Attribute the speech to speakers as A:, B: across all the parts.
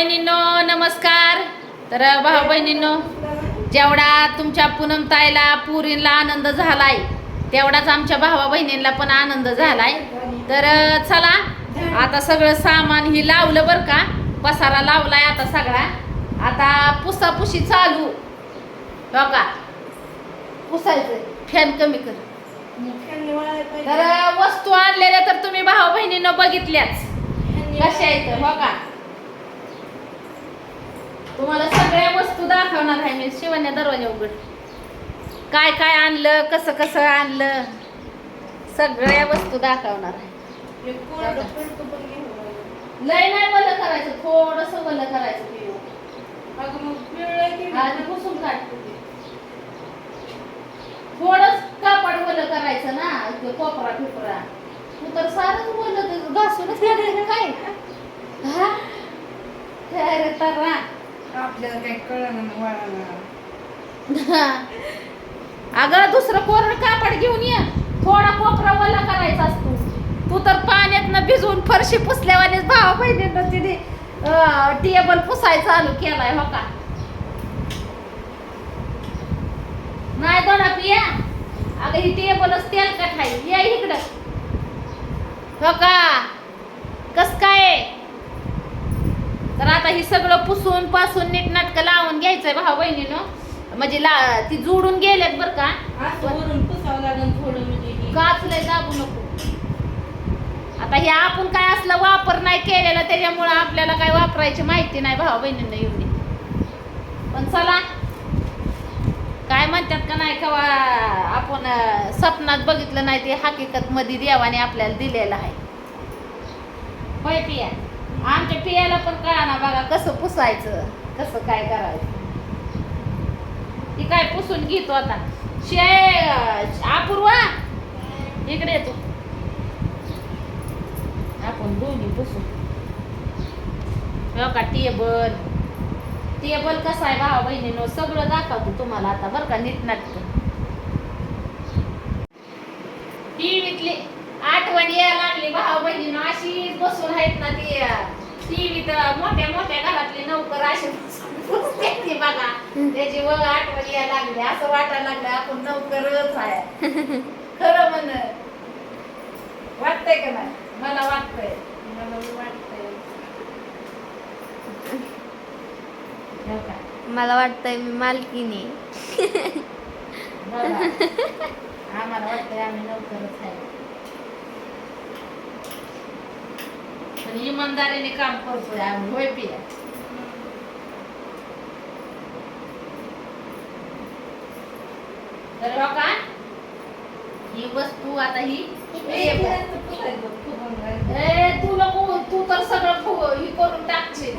A: बहिणींनो नमस्कार. तर भाऊ बहिणींनो जेवढा तुमच्या पूनम ताईला पुरीला आनंद झालाय तेवढाच आमच्या भावा बहिणींना पण आनंद झालाय. तर चला आता सगळं सामान ही लावलं बरं का. पसारा लावलाय आता सगळा. आता पुसापुशी चालू. हो का? पुसायचं. फॅन कमी कर. तर वस्तू आणलेल्या तर तुम्ही भाऊ बहिणीनं बघितल्याच. कशा आहेत? हो का? तुम्हाला सगळ्या वस्तू दाखवणार आहे मी शिवण्या दरवाजा उघड. काय काय आणलं कसं कसं आणलं सगळ्या वस्तू दाखवणार आहे. लय नाही वलं करायचं थोडस वलं करायचं पुसून काढतो ते. थोडंच कापड वलं करायचं ना ते कोपरा पिपरा तू तर सारंच ते घासूनच काय? हा? तर
B: आपल्याला काही कळलं वळाला
A: अगं दुसरं कोरड कापड घेऊन ये. थोडा कोपरा वला करायचा असतो. तू तर पाण्यातनं भिजवून फरशी पुसल्यावानेच भावा बहिणीनं तिने टेबल पुसायला चालू केलाय हो का? नाही दोडा पिया. अगं ही टेबलच तेल का खाई या इकडं. हो का? कस काय? तर आता ही सगळं पुसून पासून नीटनाटकं लावून घ्यायचंय भाऊ बहिणीनं म्हणजे ला ती जोडून गेल्यात बरं का.
B: म्हणजे.
A: काच लय दाबू नको. आता हे आपण काय असलं वापर नाही केलेला त्याच्यामुळं आपल्याला काय वापरायची माहिती नाही भाऊ बहिणींना एवढी. पण चला. काय म्हणतात का नाही का आपण स्वप्नात बघितलं नाही ते हकीकत मध्ये देवाने आपल्याला दिलेलं आहे. होय पिया. आमच्या पियाला पण कळा ना बघा कसं पुसायचं कसं काय करायचं. ती काय पुसून घेतो आता. शे अपूर्वा इकडे येतो आपण दोन्ही पुसू हो का टेबल. टेबल कसं आहे भावा बहिणीनो सगळं दाखवतो तुम्हाला आता बरं का नीटनाटक. टीव्हीतले आठवण यायला लागली भावा बहिणीनं अशीच बसून आहेत ना ती टीव्हीत मोठ्या मोठ्या घरातली नौकर अशी बसते ती बघा. त्याची व आठवण यायला लागली. असं वाटायला लागलं आपण नौकरच आहे. खरं म्हण वाटतंय का नाही? मला वाटतंय. मला वाटतंय. हो?
C: मला वाटतंय मी मालकीनी.
A: आम्हाला वाटतंय आम्ही लवकरच आहे. पण इमानदारीने काम करतोय आम्ही होय पिया? तर हो का? ही वस्तू आता ही तू नको तू तर सगळं ही करून टाकशील.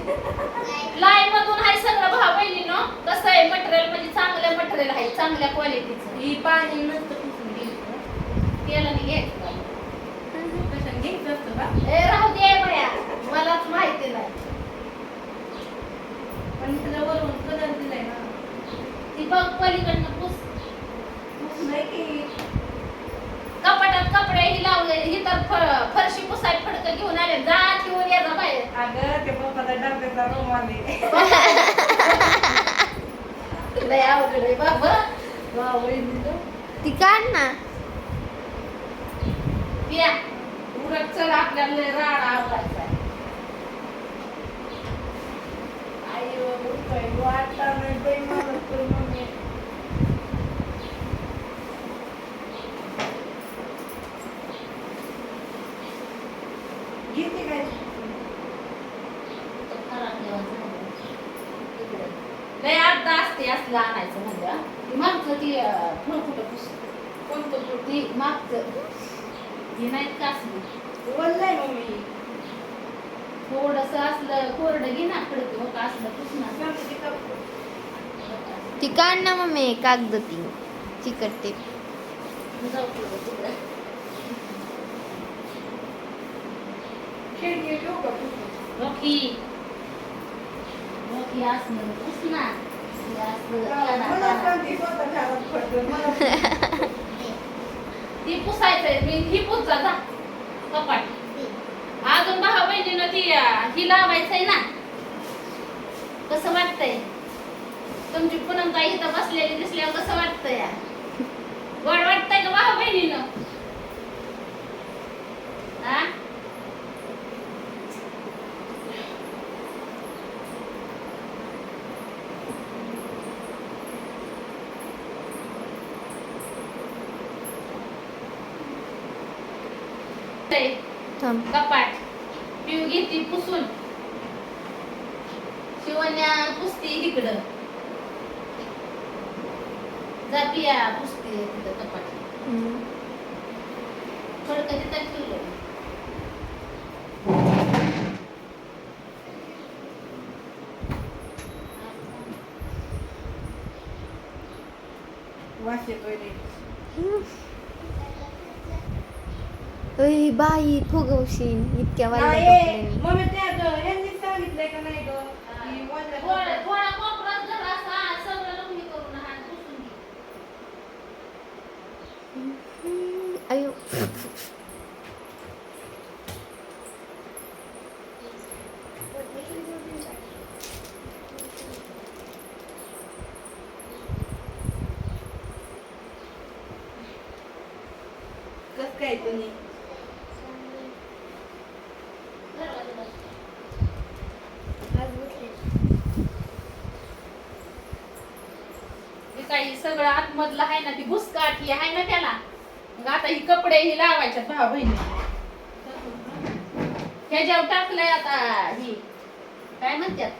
A: लाईन मधून आहे सगळं भाव बहिणीनं कसं आहे मटेरियल म्हणजे चांगलं मटेरियल आहे चांगल्या क्वालिटीचं
B: ही पाणी नसतं पुसून.
A: तेलाने घ्यायचं
B: कशाने घ्यायचं असतं?
A: ए राहू दे बया मलाच माहिती नाही
B: पण त्याला वरून कलर दिलाय ना.
A: ती बघ पलीकडनं पुस
B: पुसलंय की.
A: कपाटात कपडे ही लावले ही तर फरशी पुसाय फडकं घेऊन आले जा घेऊन ये जा बाहेर
B: अगं, ते पप्पाचा डब्याचा रुमाल आहे.
A: लय अवघड आहे बाबा.
C: ती काढ ना
A: पिया उरक चल आपल्याला लय राडा आवडायचा आहे.
B: आई बाबा, वाटा नाही
A: आता असते असलं आणायचं म्हणजे ती मागचं ती अं, फुलं
B: कोणतं
A: ती मागचं. ती नाहीत का असली?
B: वल्लंय मम्मी.
A: थोडस असलं कोरडं घे ना खडक असलं पुसणार
B: ते.
C: ती काढ ना मम्मी कागद ती. चिकट
A: असलं.
B: मला
A: ती पुसायचंय मी ही पुस जा. कपाट. अजून भाऊ बहिणीनं ती ही लावायचंय ना. कसं वाटतंय? तुमची पूनम ताई इथं बसलेली दिसल्यावर कसं वाटतंय? गोड वाटतंय का भाऊ बहिणीनं? हा कपाट घेती पुसून. शिवण्या पुसती इकडं. जाती या पुसती तिथं कपाट
C: हम्म.
A: फडकं तिथं ठेवलं.
C: बाई फुगवशीन इतक्या वाईट
B: मम्मी त्या ह्यांनी सांगितलंय का नाही ग की वरल्या
A: थोडा
B: कपड्यात-
A: थोडा कोपरात जर असा सगळं लुंगी करून हात पुसून घे
C: अयो
B: कसं काय तुम्ही
A: दरवाजा बंद. हे काही सगळं आतमधलं आहे ना ती भुसकाठी आहे ना त्याला. मग आता ही कपडे ही लावायच्यात भावा बहिणी. ह्याच्यावर टाकलंय आता ही काय म्हणतात?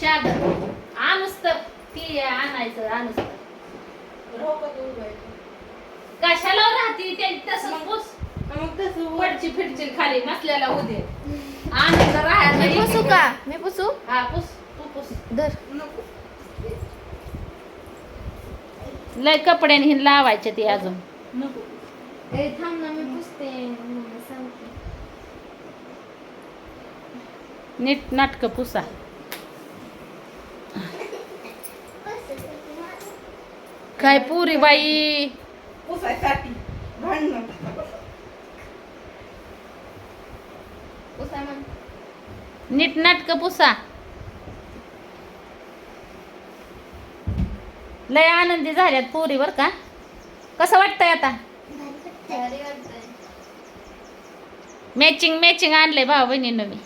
A: चादर. आणूस तर ती आणायचं आणूस तर
B: राहू का तू उभं आहे?
A: कशाला राहती ते तसंच पुस
B: मग तसं वर-
A: पडची फिरची खाली नसलेला उदे आणायचं
C: मी
A: राहायचं
C: पुसू का? मी पुसू?
A: हा पुस. तू पुस.
C: धर.
B: नको.
A: लय कपड्याने हिन लावायचे ते अजून.
C: थांब ना मी पुसते.
A: नीट नाटक पुसा. काय पुरी बाई?
B: पुसायसाठी. भांडणं
C: पुसा म्हण
A: नीट नाटक पुसा. लय आनंदी झाल्यात पोरीवर बर का. कसं वाटतंय आता? मॅचिंग मॅचिंग आणलंय भाऊ बहिणीनं मी.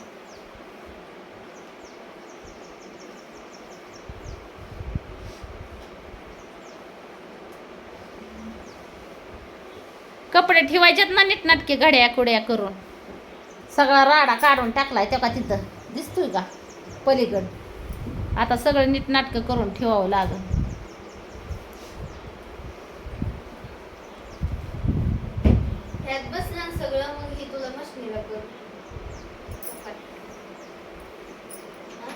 A: कपडे ठेवायचेत ना नीटनाटके घड्या कुड्या करून. सगळा राडा काढून टाकलाय त्या का तिथं? दिसतोय का? पलीकड. आता सगळं नीटनाटकं करून ठेवावं लागल
C: ह्यात बसला ना सगळं मग ही तुला मशनीला कर कपाट. हा?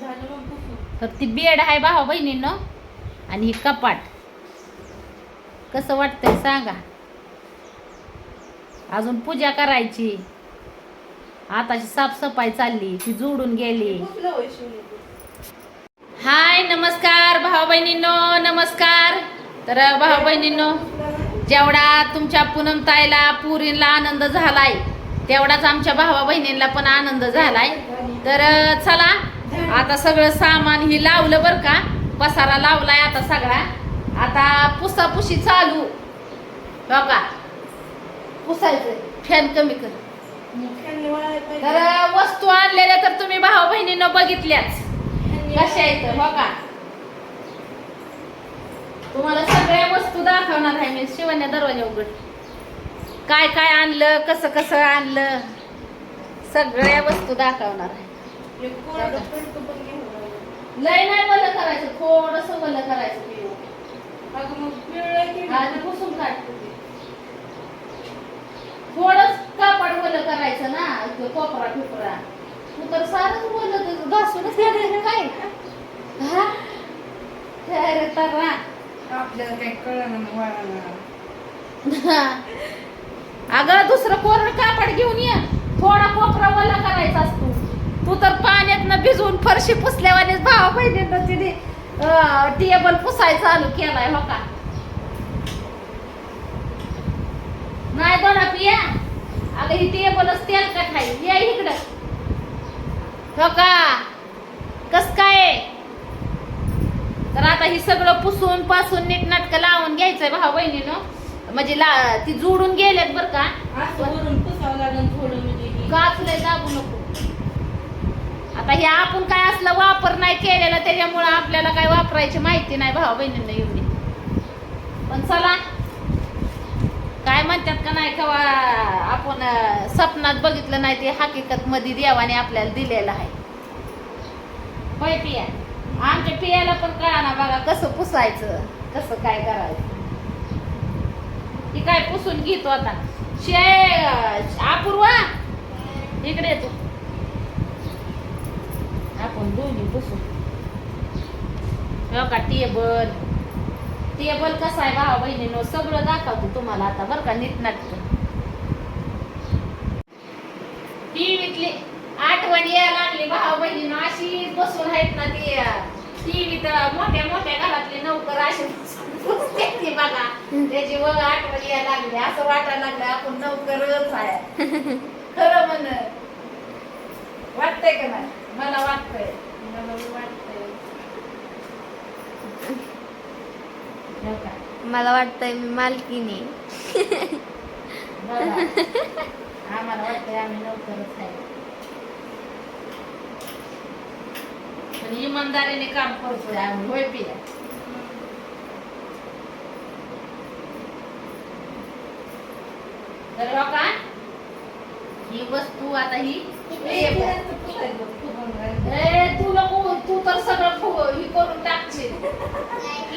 B: झालं मग पुसू
A: तर ती बेड आहे भावा बहिणीनं. आणि ही कपाट. कसं वाटतंय सांगा. अजून पूजा करायची. आताची साफसफाई चालली ती जोडून गेली.
B: हाय
A: नमस्कार भाऊ बहिणींनो नमस्कार. तर भाऊ बहिणींनो जेवढा तुमच्या पूनम ताईला पुरीला आनंद झालाय तेवढाच आमच्या भावा बहिणींना पण आनंद झालाय. तर चला आता सगळं सामान ही लावलं बरं का. पसारा लावलाय आता सगळा. आता पुसापुशी चालू. हो का पुसायचं फॅन कमी कर. तर वस्तू आणलेल्या तर तुम्ही भाऊ बहिणीनं बघितल्याच. कशा आहेत? हो का तुम्हाला सगळ्या वस्तू दाखवणार आहे मी. शिवण्या दरवाजा उघड. काय काय आणलं? कसं कसं आणलं? सगळ्या वस्तू दाखवणार आहे. लय नाही वलं करायचं थोडस वलं करायचं. पुसून काढतो ते. थोडंच कापड वलं करायचं ना कोपरा फिपरा तू तर सारंच वलं ते घासूनच काय हा.
B: आपल्याला काही कळलं ना
A: अगं दुसरं कोरड कापड घेऊन ये. थोडा कोपरा वला करायचा असतो. तू तर पाण्यात भिजवून फरशी पुसल्यावानेच भावा बहिणीनं तिने टेबल पुसाय चालू केलाय हो का? नाही दोन अगं ही टेबलच तेलकट आहे या इकडं. हो का? कस काय? तर आता ही सगळं पुसून पासून नीटनाटकं लावून घ्यायचंय भाऊ बहिणीनं. म्हणजे ला ती जोडून गेल्यात बरं का?
B: थोडं म्हणजे. की.
A: दाबू नको. आता हे आपण काय असलं वापर नाही केलेला त्याच्यामुळं आपल्याला काय वापरायची माहिती नाही भाऊ बहिणींना एवढी. पण चला. काय म्हणतात का नाही का आपण सपनात स्वप्नात बघितलं नाही ते हकीकत मध्ये देवाने आपल्याला दिलेलं आहे. होय पिया? आमच्या पियाला पण कळा ना बघा कसं पुसायचं कसं काय करायचं. ती काय पुसून घेतो आता. शे अपूर्वा इकडे येतो आपण दोन्ही पुसू हो का टेबल? टेबल कसा आहे भावा बहिणीनं? सगळं दाखवतो तुम्हाला आता बरं का नीटनाटक टीव्हीतली आठवण यायला लागली भावा बहिणीनं अशी बसून आहेत ना ती. टीव्हीत मोठ्या मोठ्या घरातले नौकर ती बघा. त्याची व आठवण यायला लागली असं वाटायला लागलं आपण नौकरच आहे. खरं म्हण. वाटतंय का नाही? मला वाटतंय. मला वाटतंय. हो?
C: मला वाटतंय मी मालकीने.
A: आम्हाला वाटतंय आम्ही लवकरच आहे. पण इमानदारीने काम करतोय आम्ही. होय पिया? तर हो का ही वस्तू आता ही ए, तू नको तू तर सगळं ही करून टाकशील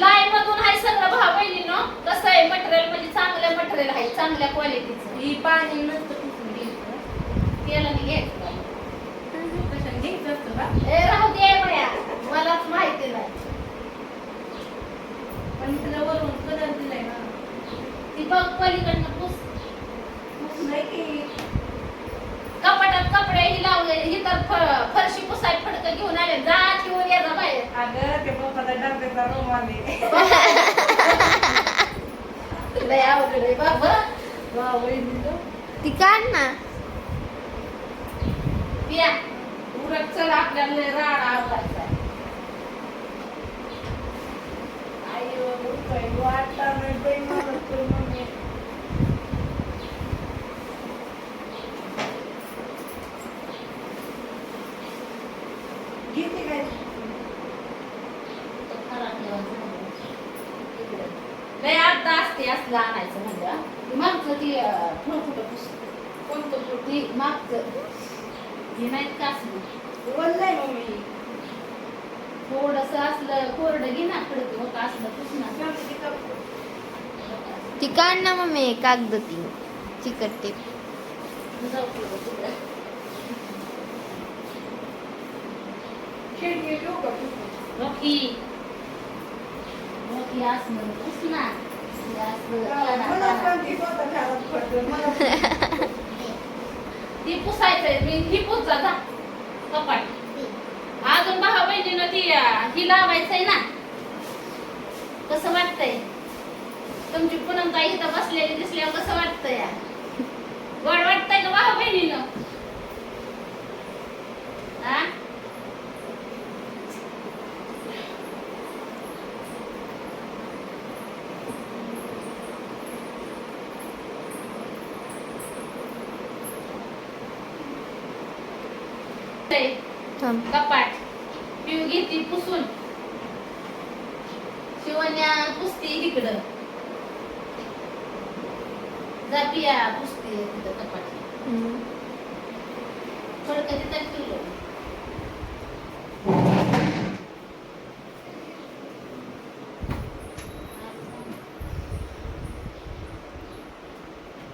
A: लाईन मधून आहे सगळं भाव बहिणीनं कसं आहे मटेरियल म्हणजे चांगलं मटेरियल आहे चांगल्या क्वालिटीचं
B: ही पाणी नसतं.
A: तेल आणि घ्यायचं? ए राहू दे बया मलाच माहिती नाही
B: पण त्याला वरून कलर दिलाय ना.
A: ती बघ पलीकडनं पुस
B: पुसून नाही की.
A: कपाटात कपडे ही लावले ही तर फडकं घेऊन आले जा घेऊन ये जा बाहेर
B: अगं, ते पप्पाचा डब्याचा room आले.
A: लय अवघड आहे बाबा वा वहिनीचं.
C: ती काढ ना
A: पिया उरक चल आपल्याला लय राडा आवडायचा.
B: आई वाटला नाही बाई मला तर मम्मी. घेते काय?
A: तो खराब ठेवायचा नाही. इकडे. लय असते असलं आणायचं म्हणलं ती मागचं ती पुस कोणतं ती मागचं. ही नाहीत का असली?
B: बोललाय मम्मी.
A: थोडस असलं कोरडं घे ना खडक होत असलं पुसणार
B: मम्मी, ते
C: ती काढ ना मम्मी कागद ती चिकट टेप
A: जाऊ पुढं तिकडं.
B: खिडकी ठेवू का पुसून?
A: रॉकी रॉकी असलं पुसणार.
B: ती
A: पुसायचंय. मी ही पुस जा कपाट. अजून भावा बहिणीनं ती ही लावायचंय ना. कसं वाटतंय? तुमची पुनम ताई इथं बसलेली दिसल्यावर कसं वाटतंय? गोड वाटतंय का भावा बहिणीनं? हा ते
C: थांब
A: कपाट पिऊ घेते पुसून शिवण्या पुसते इकडं जा पिया पुसते तिथं कपाट
C: हम्म.
A: फडकं तिथं ठेवलं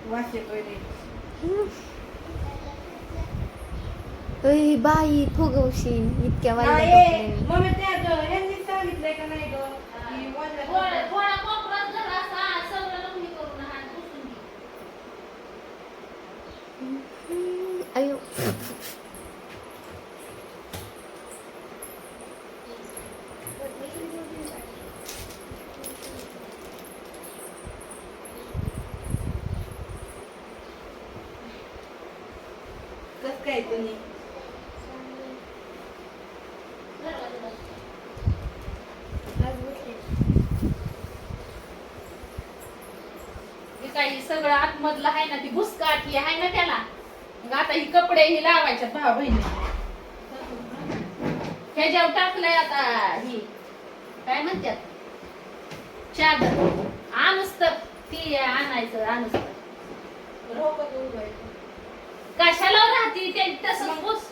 B: वास येतोय
C: ओय बाई फुगवशी इतक्या कपड्यांनी.
B: मम्मी त्या ग- यांनी सांगितलंय का नाही ग की वल्ल्या
A: थोडा
B: कपड्यात-
A: थोडा कोपरात जर असा सगळं लग्नी करून हात पुसून घे
C: हम्म, अयो
B: काय तुम्ही
C: आज बसले
A: हे काही सगळं आतमधलं आहे ना ती भुसकाठी आहे ना त्याला मग आता ही कपडे ही लावायच्या भाऊ बहिणी ह्याच्यावर टाकलंय आता ही. काय म्हणतात चादर. आणूस तर ती आणायचं आणूस तर
B: रोपं उगवायचं.
A: कशाला राहती ते? तसंच बस.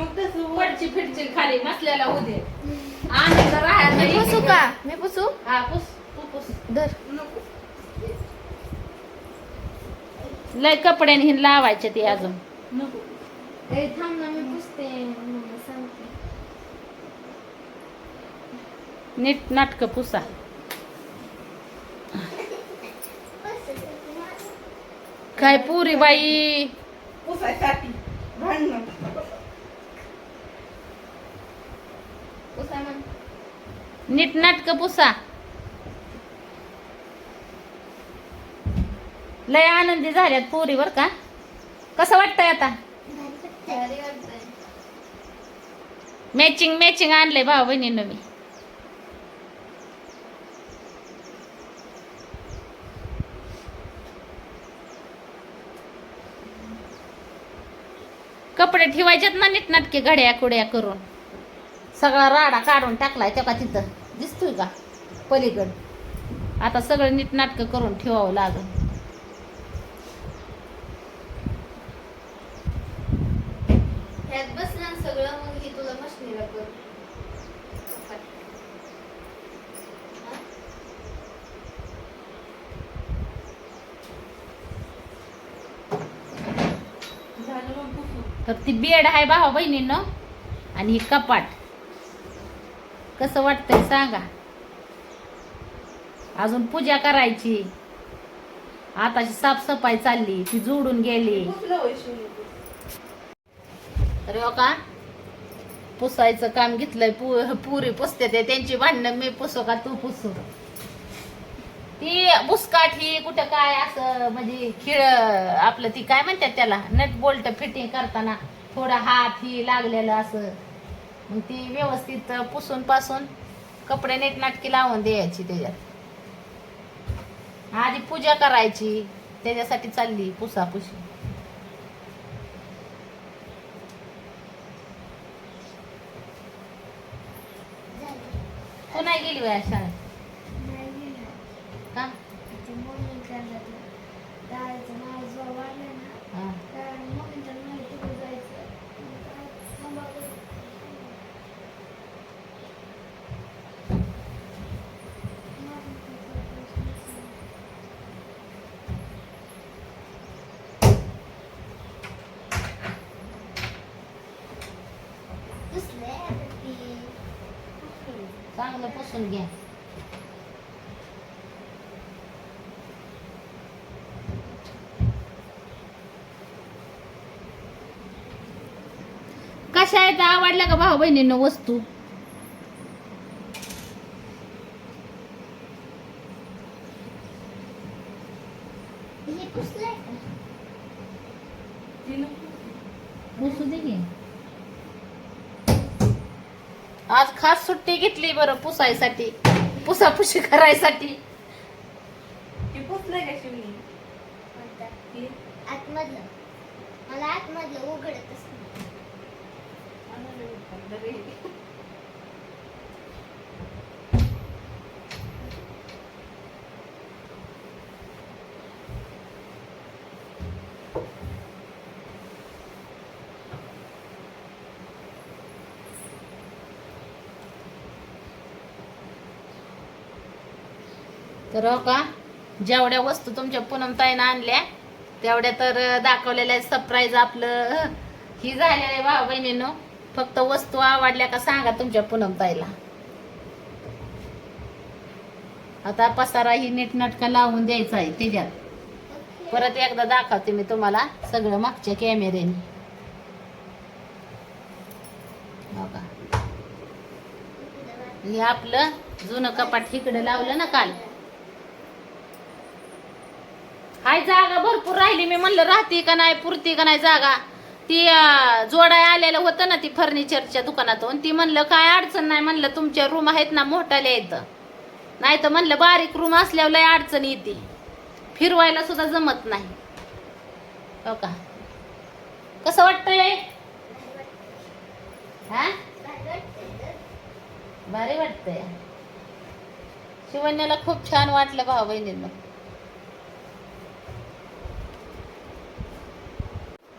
B: मग तसं वर-
A: पडची फिडची खाली मसल्याला उदे आणायचं राहायचं
C: मी पुसू का? मी पुसू?
A: हा पुस. तू पुस.
C: धर.
B: नको.
A: लय कपड्याने लावायचे ते अजून.
B: नको.
C: ए थांब ना मी पुसते मम्मा सांगते
A: नीट नाटक पुसा काय पुरी बाई
B: पुसायसाठी भांडणं
C: पुसा म्हण
A: नीट नाटक पुसा लय आनंदी झाल्यात पुरी बर का कसं वाटतंय आता मॅचिंग मॅचिंग आणलंय भाऊ बहिणीनं मी. कपडे ठेवायच्यात ना नीटनाटके घड्या कुड्या करून. सगळा राडा काढून टाकलाय त्या का तिथं. दिसतोय का? पलीकड. आता सगळं नीटनाटकं करून ठेवावं लागल.
C: ह्यात बसलं ना सगळं मग ही तुला मशनीला कर हा?
B: झालं मग पुसून.
A: तर ती बेड आहे भावा बहिणीनं आणि ही कपाट कसं वाटतंय सांगा अजून पूजा करायची आताची साफसफाई चालली ती जोडून गेली
B: पुसलं होय शिवणी तू.
A: तर हो का? पुसायचं काम घेतलंय पु पुरी पुसते ते त्यांची भांडणं मी पुसो का तू पुसू? ती बुसकाट ही कुठं काय असं म्हणजे खिळ आपलं ती काय म्हणतात त्याला? नट बोल्ट फिटिंग करताना थोडा हात ही लागलेलं असं. मग ती व्यवस्थित पुसून पासून कपडे नेटनाटकी लावून द्यायची त्याच्यात. आधी पूजा करायची त्याच्यासाठी चालली पुसापुशी
C: झालं.
A: तू नाही गेली वया शाळेत
C: नाही गेलं.
A: का
C: ते मम्मी करतात. जायचं माझा आला ना
A: हा.
C: तर मम्मीच्या नाही तिकडे जायचं मग थांबावं. मग तिथं पुसलंय आता ती.
A: चांगलं पुसून घ्या कशा आहेत आवडल्या का भाऊ बहिणींना वस्तू?
C: हे.
A: पुसू दे आज खास सुट्टी घेतली बरं पुसायसाठी पुसापुशी करायसाठी
B: ती पुसलंय का शिवणी? ती
C: आतमधलं मला आतमधलं उघडतच नाही.
A: हो का? जेवढ्या वस्तू तुमच्या पूनमताईनं आणल्या तेवढ्या तर दाखवलेल्या सरप्राईज आपलं. ही झालेलं आहे भाऊ बहिणीनो. फक्त वस्तू आवडल्या का सांगा तुमच्या पूनमताईला. आता पसारा ही नीटनाटका लावून द्यायचा आहे त्याच्यात परत एकदा दाखवते मी तुम्हाला सगळं मागच्या कॅमेऱ्याने हे आपलं जुनं कपाट इकडे लावलं ना काल. हाय जागा भरपूर राहिली. मी म्हणलं राहते का नाही पुरती का नाही जागा? ती जोडाय आलेलं होतं ना ती फर्निचरच्या दुकानातून. ती म्हणलं काय अडचण नाही. म्हणलं तुमच्या रूम आहेत ना मोठाल्या येतं नाही तर म्हणलं बारीक रूम असल्यावर लय अडचण येते. फिरवायला सुद्धा जमत नाही. हो का? कसं वाटतंय? हा? भारी वाटतंय. शिवण्याला खूप छान वाटलं भाऊ बहिणींना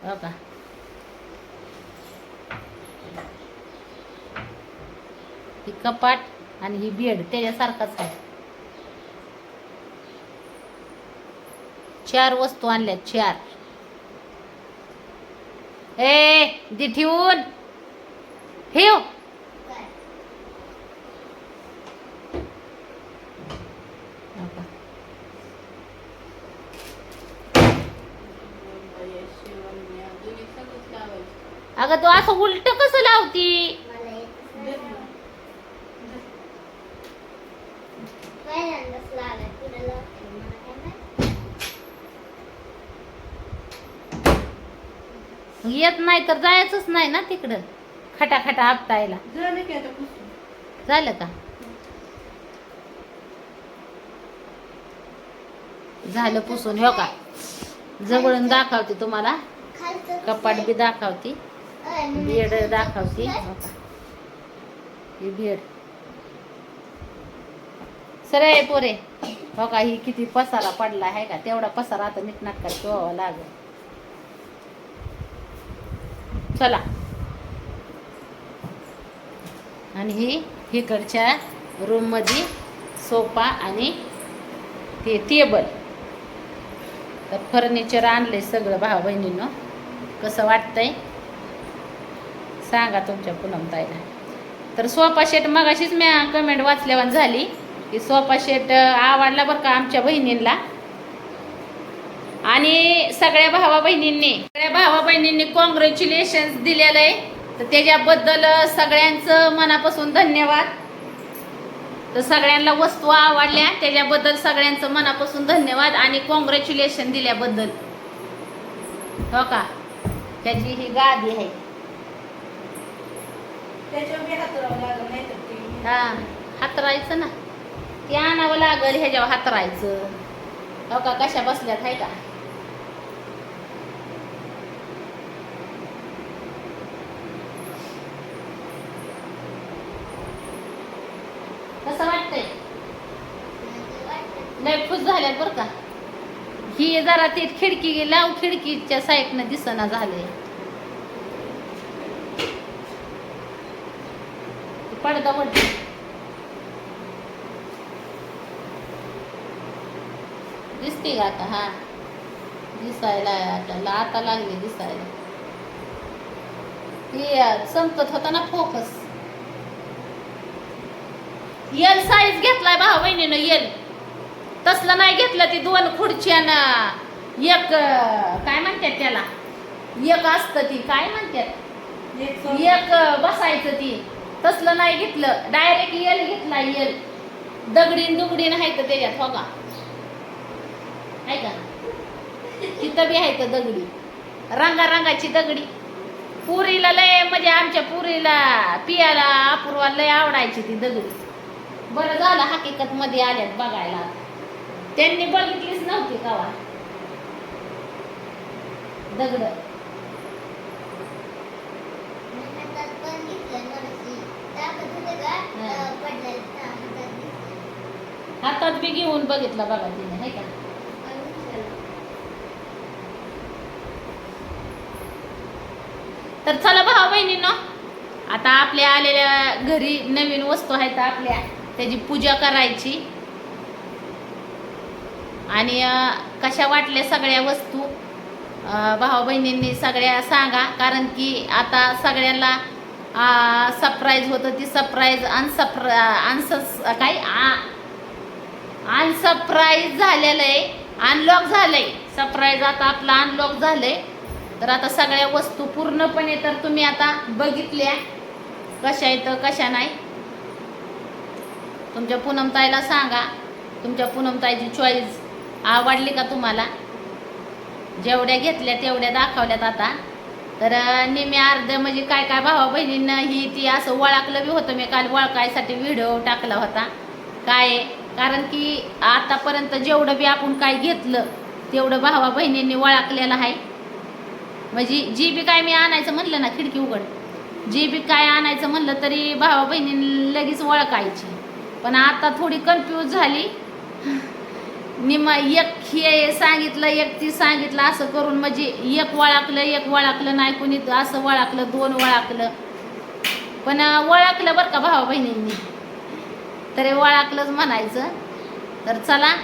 A: हो का ही कपाट आणि ही बेड त्याच्यासारखाच आहे चार वस्तू आणल्या चार. ए दी ठेवून. ठेव हो का? अगं तू असं उलट कसं लावती? येत नाही तर जायचंच नाही ना तिकडं. खटा खटा आपटायला
B: झालं का?
A: झालं पुसून हो का? जवळून दाखवते तुम्हाला. कपाट बी दाखवते. भेड दाखवते. ही भेड. सरे पोरे. हो का ही किती पसारा पडला आहे का? तेवढा पसारा आता नीटनाटका ठेवावा लागेल. चला. आणि ही इकडच्या रूममध्ये सोफा आणि ते टेबल तर फर्निचर आणले सगळं भाऊ बहिणीनं कसं वाटतंय? सांगा तुमच्या पूनमताईला तर सोफा शेट मगाशीच मी कमेंट वाचल्यावर झाली की सोफा शेट आवडला बरं का आमच्या बहिणींना आणि सगळ्या भावा बहिणींनी सगळ्या भावा बहिणींनी कॉंग्रॅच्युलेशन दिलेलं आहे. तर त्याच्याबद्दल सगळ्यांचं मनापासून धन्यवाद. तर सगळ्यांना वस्तू आवडल्या त्याच्याबद्दल सगळ्यांचं मनापासून धन्यवाद आणि कॉंग्रॅच्युलेशन दिल्याबद्दल. हो का? त्याची ही गादी आहे.
B: त्याच्यावर हातरावं लागलं नाही तर ते.
A: हा हातरायचं ना. ते आणावं लागल ह्याच्यावर हातरायचं. हो का कशा बसल्यात आहे का? कसं वाटतंय? लय खुश झाल्यात बरं का. ही जरा ती खिडकी लाव खिडकीच्या साईडनं दिसना झालंय. पडदा पडतो दिसते का आता? हा. दिसायला आपल्याला आता. लागले दिसायला. ते अं, संपत होता ना फोकस यल साईज घेतलाय भाऊ बहिणीनं यल तसलं नाही घेतलं ती दोन खुर्च्या ना एक काय म्हणतात त्याला? एक असतं ती. काय म्हणतात.
B: एक
A: बसायचं ती. तसलं नाही घेतलं. डायरेक्ट येल घेतला यल. दगडीन दुगडीन आहे तर त्याच्यात? हो का? आहे का? तिथं बी आहे तर दगडी. रंगारंगाची दगडी. पुरीला लय म्हणजे आमच्या पुरीला पियाला अपूर्वा लय आवडायची ती दगडी. बरं झालं हकीकत मध्ये आल्यात बघायला. त्यांनी बघितलीच नव्हती कवा. दगड. हातात बी घेऊन बघितलं बघा तिने नाही का? तर चला भाऊ बहिणींनो आता आपल्या आलेल्या घरी नवीन वस्तू आहेत आपल्या त्याची पूजा करायची. आणि कशा वाटल्या सगळ्या वस्तू? अं, भाऊ बहिणींनी सगळ्या सांगा कारण की आता सगळ्यांना सरप्राईज होतं ती सरप्राईज अनसप्र अनस काय? अनसप्राईज झालेलं आहे अनलॉक झालं आहे सरप्राईज आता आपलं अनलॉक झालं आहे तर आता सगळ्या वस्तू पूर्णपणे तर तुम्ही आता बघितल्या. कशा येतं कशा नाही. तुमच्या पूनमताईला सांगा. तुमच्या पूनमताईची चॉईस आवडली का तुम्हाला? जेवढ्या घेतल्या तेवढ्या दाखवल्यात आता. तर अं, अर्ध म्हणजे काय काय भावा बहिणींना ही ती असं वळखलं बी होतं. मी काल वळखायसाठी व्हिडिओ टाकला होता. काय? कारण की आतापर्यंत जेवढं बी आपण काय घेतलं तेवढं भावा बहिणींनी वळखलेलं आहे. म्हणजे जी बी काय मी आणायचं म्हणलं ना खिडकी उघड जी बी काय आणायचं म्हणलं तरी भावा बहिणींनी लगेच वळखायची. पण आता थोडी कन्फ्यूज झाली. निम एक हे सांगितलं एक ती सांगितलं असं करून म्हणजे एक वळखलं एक वळखलं नाही कुणी असं वळखलं दोन वळखलं. पण वळखलं बरं का भावा बहिणींनी? तरी वळखलंच म्हणायचं. तर चला.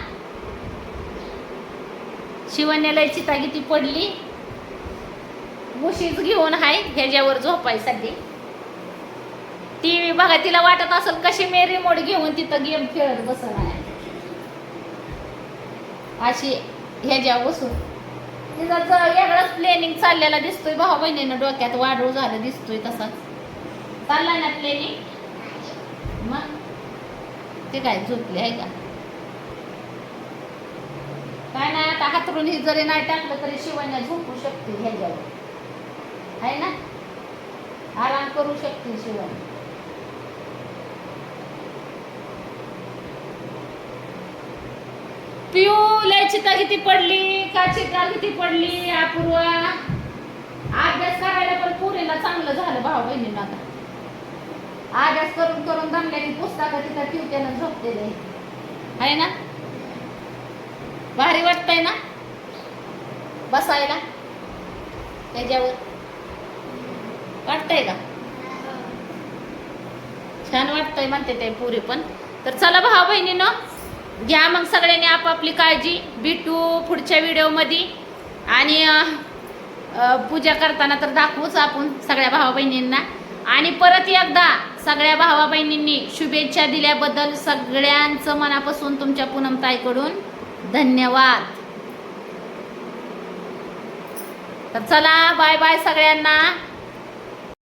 A: शिवण्याला चिता पडली. उशीच घेऊन हाय ह्याच्यावर झोपायसाठी. टी व्ही बघा तिला वाटत असेल कशी मी रिमोट घेऊन तिथं गेम खेळत बसणार अशी ह्याच्या बसून तिचा वेगळाच प्लॅनिंग चाललेला दिसतोय भाऊ बहिणीनं डोक्यात वाढू झालं दिसतोय तसाच. चालला ना प्लॅनिंग मग ते काय झोपले आहे का? काय नाही आता हातरून ही जरी नाही टाकलं तरी शिवण्या झोपू शकते ह्याच्यावर. आहे ना? आराम करू शकते शिवाय. पिऊ लय चिता किती पडली का चिता किती पडली अपूर्वा. अभ्यास करायला पण पुरीला चांगलं झालं भाऊ बहिणींना आता. अभ्यास करून करून दमल्या की पुस्तकं तिथं ठेवते ना झोपते आहे ना? भारी वाटतंय ना? बसायला? त्याच्यावर. वाटतंय का? छान वाटतंय म्हणते ते पुरी पण. तर चला भाऊ बहिणीनं. घ्या मग सगळ्यांनी आपापली काळजी. भेटू पुढच्या व्हिडिओमध्ये. आणि पूजा करताना तर दाखवूच आपण सगळ्या भावा बहिणींना आणि परत एकदा सगळ्या भावा बहिणींनी शुभेच्छा दिल्याबद्दल सगळ्यांचं मनापासून तुमच्या पूनमताईकडून धन्यवाद. तर चला बाय बाय सगळ्यांना.